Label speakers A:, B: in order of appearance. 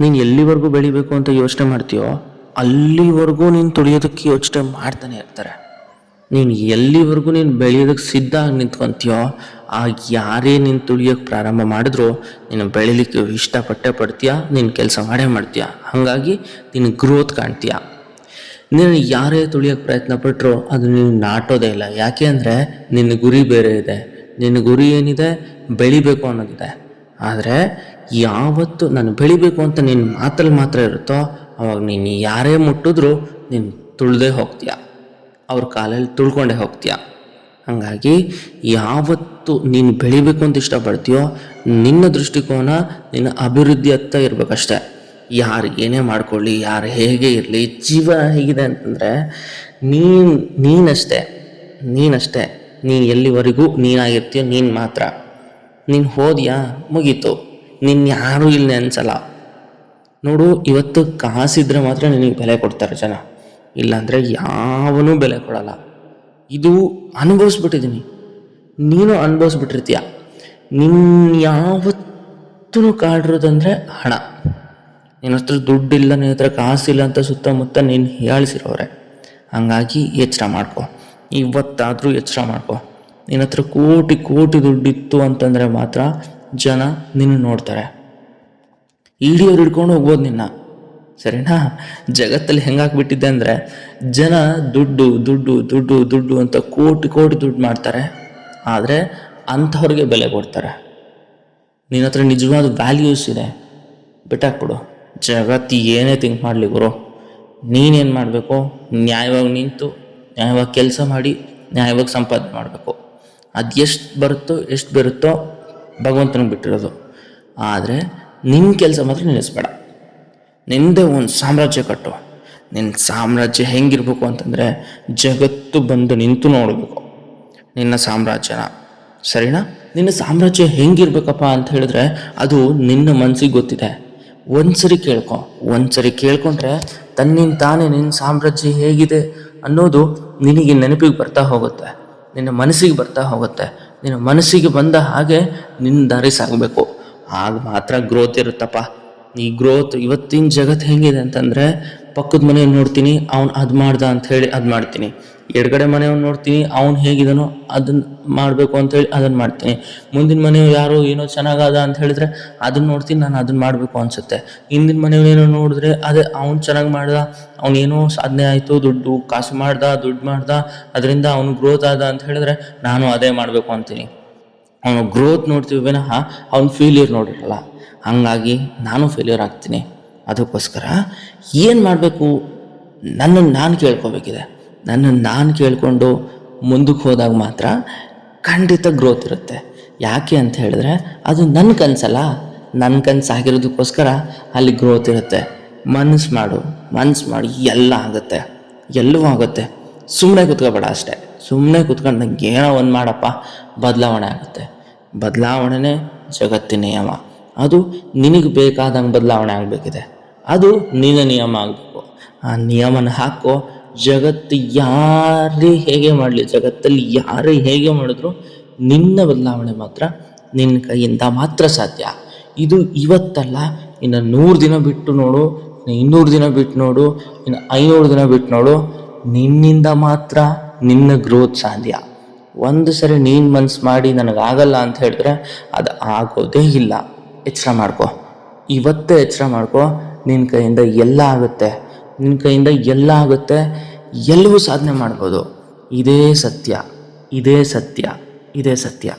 A: ನೀನು ಎಲ್ಲಿವರೆಗೂ ಬೆಳಿಬೇಕು ಅಂತ ಯೋಚನೆ ಮಾಡ್ತೀಯೋ, ಅಲ್ಲಿವರೆಗೂ ನೀನು ತುಳಿಯೋದಕ್ಕೆ ಯೋಚನೆ ಮಾಡ್ತಾನೆ ಇರ್ತಾರೆ. ನೀನು ಎಲ್ಲಿವರೆಗೂ ನೀನು ಬೆಳೆಯೋದಕ್ಕೆ ಸಿದ್ಧ ಆಗಿ ನಿಂತ್ಕೊಂತೀಯೋ, ಆ ಯಾರೇ ನೀನು ತುಳಿಯೋಕ್ಕೆ ಪ್ರಾರಂಭ ಮಾಡಿದ್ರು, ನೀನು ಬೆಳಿಲಿಕ್ಕೆ ಇಷ್ಟಪಟ್ಟೆ ಪಡ್ತೀಯ, ನೀನು ಕೆಲಸ ಮಾಡೇ ಮಾಡ್ತೀಯ? ಹಾಗಾಗಿ ನೀನು ಗ್ರೋತ್ ಕಾಣ್ತೀಯ? ನೀನು ಯಾರೇ ತುಳಿಯೋಕ್ಕೆ ಪ್ರಯತ್ನ ಪಟ್ಟರು ಅದು ನೀನು ನಾಟೋದೇ ಇಲ್ಲ. ಯಾಕೆ ಅಂದರೆ ನಿನ್ನ ಗುರಿ ಬೇರೆ ಇದೆ. ನಿನ್ನ ಗುರಿ ಏನಿದೆ? ಬೆಳಿಬೇಕು ಅನ್ನೋದಿದೆ. ಆದರೆ ಯಾವತ್ತು ನಾನು ಬೆಳಿಬೇಕು ಅಂತ ನಿನ್ನ ಮಾತಲ್ಲಿ ಮಾತ್ರ ಇರುತ್ತೋ, ಅವಾಗ ನೀನು ಯಾರೇ ಮುಟ್ಟಿದ್ರು ನೀನು ತುಳ್ದೇ ಹೋಗ್ತೀಯ. ಅವ್ರ ಕಾಲಲ್ಲಿ ತುಳ್ಕೊಂಡೇ ಹೋಗ್ತೀಯ. ಹಾಗಾಗಿ ಯಾವತ್ತು ನೀನು ಬೆಳಿಬೇಕು ಅಂತ ಇಷ್ಟಪಡ್ತೀಯೋ, ನಿನ್ನ ದೃಷ್ಟಿಕೋನ ನಿನ್ನ ಅಭಿವೃದ್ಧಿ ಹತ್ತ ಇರಬೇಕಷ್ಟೆ. ಯಾರು ಏನೇ ಮಾಡ್ಕೊಳ್ಳಿ, ಯಾರು ಹೇಗೆ ಇರಲಿ ಜೀವನ ಹೇಗಿದೆ ಅಂತಂದರೆ, ನೀನು, ನೀನಷ್ಟೇ ನೀನಷ್ಟೇ. ನೀನು ಎಲ್ಲಿವರೆಗೂ ನೀನಾಗಿರ್ತೀಯೋ, ನೀನು ಮಾತ್ರ. ನೀನು ಹೋದ್ಯಾ, ಮುಗೀತು. ನಿನ್ನ ಯಾರೂ ಇಲ್ಲಿ ಅನ್ಸಲ್ಲ. ನೋಡು, ಇವತ್ತು ಕಾಸಿದ್ರೆ ಮಾತ್ರ ನಿನಗೆ ಬೆಲೆ ಕೊಡ್ತಾರೆ ಜನ. ಇಲ್ಲಾಂದರೆ ಯಾವನೂ ಬೆಲೆ ಕೊಡಲ್ಲ. ಇದು ಅನುಭವಿಸ್ಬಿಟ್ಟಿದ್ದೀನಿ ನೀನು ಅನುಭವಿಸ್ಬಿಟ್ಟಿರ್ತೀಯ. ನಿನ್ನ ಯಾವತ್ತೂ ಕಾಡಿರೋದಂದರೆ ಹಣ. ನಿನ್ನ ಹತ್ರ ದುಡ್ಡಿಲ್ಲ ನಿನ್ನ ಹತ್ರ ಕಾಸಿಲ್ಲ ಅಂತ ಸುತ್ತಮುತ್ತ ನೀನು ಹೇಳಿಸಿರೋರೆ. ಹಂಗಾಗಿ ಎಚ್ಚರ ಮಾಡ್ಕೊ. ಇವತ್ತಾದರೂ ಎಚ್ಚರ ಮಾಡ್ಕೊ. ನಿನ್ನ ಹತ್ರ ಕೋಟಿ ಕೋಟಿ ದುಡ್ಡಿತ್ತು ಅಂತಂದರೆ ಮಾತ್ರ ಜನ ನಿನ್ನ ನೋಡ್ತಾರೆ. ಇಡಿಯೋರು ಹಿಡ್ಕೊಂಡು ಹೋಗ್ಬೋದು ನಿನ್ನ. ಸರಿನಾ? ಜಗತ್ತಲ್ಲಿ ಹೆಂಗಾಕ್ಬಿಟ್ಟಿದ್ದೆ ಅಂದರೆ ಜನ ದುಡ್ಡು ದುಡ್ಡು ದುಡ್ಡು ದುಡ್ಡು ಅಂತ ಕೋಟಿ ಕೋಟಿ ದುಡ್ಡು ಮಾಡ್ತಾರೆ. ಆದರೆ ಅಂಥವ್ರಿಗೆ ಬೆಲೆ ಕೊಡ್ತಾರೆ. ನಿನ್ನ ಹತ್ರ ನಿಜವಾದ ವ್ಯಾಲ್ಯೂಸ್ ಇದೆ. ಬಿಟ್ಟಾಕ್ಬಿಡು. ಜಗತ್ತು ಏನೇ ಥಿಂಕ್ ಮಾಡಲಿ ಗುರು. ನೀನೇನು ಮಾಡಬೇಕು? ನ್ಯಾಯವಾಗಿ ನಿಂತು, ನ್ಯಾಯವಾಗಿ ಕೆಲಸ ಮಾಡಿ, ನ್ಯಾಯವಾಗಿ ಸಂಪಾದನೆ ಮಾಡಬೇಕು. ಅದು ಎಷ್ಟು ಬರುತ್ತೋ ಎಷ್ಟು ಬರುತ್ತೋ ಭಗವಂತನಿಗೆ ಬಿಟ್ಟಿರೋದು. ಆದರೆ ನಿನ್ನ ಕೆಲಸ ಮಾತ್ರ ನಿಲ್ಲಿಸ್ಬೇಡ. ನಿಂದೇ ಒಂದು ಸಾಮ್ರಾಜ್ಯ ಕಟ್ಟು. ನಿನ್ನ ಸಾಮ್ರಾಜ್ಯ ಹೆಂಗಿರ್ಬೇಕು ಅಂತಂದರೆ ಜಗತ್ತು ಬಂದು ನಿಂತು ನೋಡಬೇಕು. ನಿನ್ನ ಸಾಮ್ರಾಜ್ಯನ. ಸರಿನಾ? ನಿನ್ನ ಸಾಮ್ರಾಜ್ಯ ಹೆಂಗಿರ್ಬೇಕಪ್ಪ ಅಂತ ಹೇಳಿದ್ರೆ ಅದು ನಿನ್ನ ಮನಸ್ಸಿಗೆ ಗೊತ್ತಿದೆ. ಒಂದ್ಸರಿ ಕೇಳ್ಕೊ. ಒಂದ್ಸರಿ ಕೇಳ್ಕೊಂಡ್ರೆ ತನ್ನಿಂದ ತಾನೇ ನಿನ್ನ ಸಾಮ್ರಾಜ್ಯ ಹೇಗಿದೆ ಅನ್ನೋದು ನಿನಗೆ ನೆನಪಿಗೆ ಬರ್ತಾ ಹೋಗುತ್ತೆ. ನಿನ್ನ ಮನಸ್ಸಿಗೆ ಬರ್ತಾ ಹೋಗುತ್ತೆ. ನಿನ್ನ ಮನಸ್ಸಿಗೆ ಬಂದ ಹಾಗೆ ನಿನ್ನ ದಾರಿ ಸಾಗಬೇಕು ಆಗ ಮಾತ್ರ ಗ್ರೋತ್ ಇರುತ್ತಪ್ಪ. ಈ ಗ್ರೋತ್ ಇವತ್ತಿನ ಜಗತ್ತು ಹೆಂಗಿದೆ ಅಂತಂದರೆ ಪಕ್ಕದ ಮನೆಯವ್ನು ನೋಡ್ತೀನಿ, ಅವ್ನು ಅದು ಮಾಡ್ದ ಅಂತ ಹೇಳಿ ಅದು ಮಾಡ್ತೀನಿ. ಎಡಗಡೆ ಮನೆಯವ್ನು ನೋಡ್ತೀನಿ, ಅವ್ನು ಹೇಗಿದನೋ ಅದನ್ನು ಮಾಡಬೇಕು ಅಂತ ಹೇಳಿ ಅದನ್ನು ಮಾಡ್ತೀನಿ. ಮುಂದಿನ ಮನೆಯವ್ರು ಯಾರು ಏನೋ ಚೆನ್ನಾಗದ ಅಂತ ಹೇಳಿದ್ರೆ ಅದನ್ನ ನೋಡ್ತೀನಿ, ನಾನು ಅದನ್ನು ಮಾಡಬೇಕು ಅನಿಸುತ್ತೆ. ಹಿಂದಿನ ಮನೆಯವ್ನೇನೋ ನೋಡಿದ್ರೆ ಅದೇ ಅವ್ನು ಚೆನ್ನಾಗಿ ಮಾಡ್ದ ಅವ್ನೇನೋ ಸಾಧನೆ ಆಯಿತು, ದುಡ್ಡು ಕಾಸು ಮಾಡ್ದ, ದುಡ್ಡು ಮಾಡ್ದ, ಅದರಿಂದ ಅವನು ಗ್ರೋತ್ ಆದ ಅಂತ ಹೇಳಿದ್ರೆ ನಾನು ಅದೇ ಮಾಡಬೇಕು ಅಂತೀನಿ. ಅವನು ಗ್ರೋತ್ ನೋಡ್ತೀವಿ ವಿನಃ ಅವ್ನು ಫೇಲ್ಯೂರ್ ನೋಡಿರಲ್ಲ. ಹಾಗಾಗಿ ನಾನು ಫೇಲ್ಯೂರ್ ಆಗ್ತೀನಿ. ಅದಕ್ಕೋಸ್ಕರ ಏನು ಮಾಡಬೇಕು? ನನ್ನನ್ನು ನಾನು ಕೇಳ್ಕೊಬೇಕಿದೆ. ನನ್ನನ್ನು ನಾನು ಕೇಳಿಕೊಂಡು ಮುಂದಕ್ಕೆ ಹೋದಾಗ ಮಾತ್ರ ಖಂಡಿತ ಗ್ರೋತ್ ಇರುತ್ತೆ. ಯಾಕೆ ಅಂತ ಹೇಳಿದ್ರೆ ಅದು ನನ್ನ ಕನಸಲ್ಲ. ನನ್ನ ಕನಸು ಆಗಿರೋದಕ್ಕೋಸ್ಕರ ಅಲ್ಲಿ ಗ್ರೋತ್ ಇರುತ್ತೆ. ಮನಸ್ಸು ಮಾಡು. ಮನಸ್ಸು ಮಾಡಿ ಎಲ್ಲ ಆಗುತ್ತೆ. ಎಲ್ಲವೂ ಆಗುತ್ತೆ. ಸುಮ್ಮನೆ ಕೂತ್ಕೋಬೇಡ ಅಷ್ಟೇ. ಸುಮ್ಮನೆ ಕೂತ್ಕೊಂಡು ನಂಗೆ ಏನೋ ಒಂದು ಮಾಡಪ್ಪ. ಬದಲಾವಣೆ ಆಗುತ್ತೆ. ಬದಲಾವಣೆನೇ ಜಗತ್ತಿನ ನಿಯಮ ಅದು ನಿನಗೆ ಬೇಕಾದಂಗೆ ಬದಲಾವಣೆ ಆಗಬೇಕಿದೆ. ಅದು ನಿನ್ನ ನಿಯಮ ಆಗಬೇಕು. ಆ ನಿಯಮನ ಹಾಕೋ. ಜಗತ್ತು ಯಾರೇ ಹೇಗೆ ಮಾಡಲಿ, ಜಗತ್ತಲ್ಲಿ ಯಾರೇ ಹೇಗೆ ಮಾಡಿದ್ರು ನಿನ್ನ ಬದಲಾವಣೆ ಮಾತ್ರ ನಿನ್ನ ಕೈಯಿಂದ ಮಾತ್ರ ಸಾಧ್ಯ. ಇದು ಇವತ್ತಲ್ಲ, ಇನ್ನು ನೂರು ದಿನ ಬಿಟ್ಟು ನೋಡು, ಇನ್ನು ಇನ್ನೂರು ದಿನ ಬಿಟ್ಟು ನೋಡು, ಇನ್ನು ಐನೂರು ದಿನ ಬಿಟ್ಟು ನೋಡು. ನಿನ್ನಿಂದ ಮಾತ್ರ ನಿನ್ನ ಗ್ರೋತ್ ಸಾಧ್ಯ. ಒಂದು ಸರಿ ನೀನು ಮನ್ಸು ಮಾಡಿ ನನಗಾಗಲ್ಲ ಅಂತ ಹೇಳಿದ್ರೆ ಅದು ಆಗೋದೇ ಇಲ್ಲ. ಎಚ್ಚರ ಮಾಡ್ಕೋ. ಇವತ್ತೇ ಎಚ್ಚರ ಮಾಡ್ಕೊ. ನಿನ್ನ ಕೈಯಿಂದ ಎಲ್ಲ ಆಗುತ್ತೆ. ನಿನ್ನ ಕೈಯಿಂದ ಎಲ್ಲ ಆಗುತ್ತೆ. ಎಲ್ಲವೂ ಸಾಧನೆ ಮಾಡ್ಬೋದು. ಇದೇ ಸತ್ಯ. ಇದೇ ಸತ್ಯ. ಇದೇ ಸತ್ಯ.